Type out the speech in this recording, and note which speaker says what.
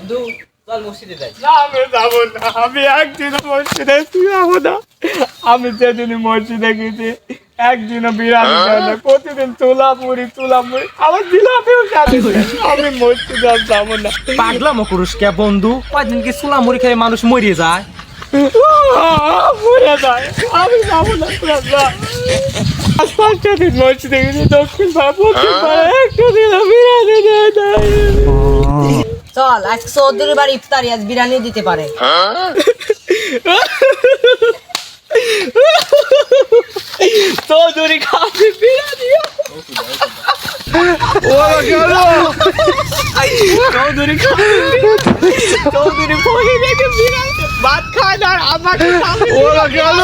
Speaker 1: বন্ধু চল মসজিদে যাই।
Speaker 2: না আমি যাব না। আমি একদিন মসজিদে যাব না। আমি যেদিন মসজিদে গেছি একদিনও খাই না। প্রতিদিন তুলা মুড়ি তুলা মুড়ি। আমার আমি মসজিদে আর যাব না।
Speaker 1: পাগলাম করুস কে বন্ধু? কয়দিন কি চুলা মুড়ি খেয়ে মানুষ মরিয়ে যায়?
Speaker 2: মরে যায়। আমি যাব না তোরা আজ পাঁচটা দিন মসজিদে গেছি দক্ষিণ পাড়া একটা দিন নাই।
Speaker 3: চল আজকে চৌধুরী বাড়ি ইফতারি আজ বিরিয়ানি দিতে পারে।
Speaker 2: চৌধুরী খাবে বিরিয়ানি। চৌধুরী চৌধুরী বলে রেখে বিরিয়ানি। ভাত খায় না আর ওরা গেল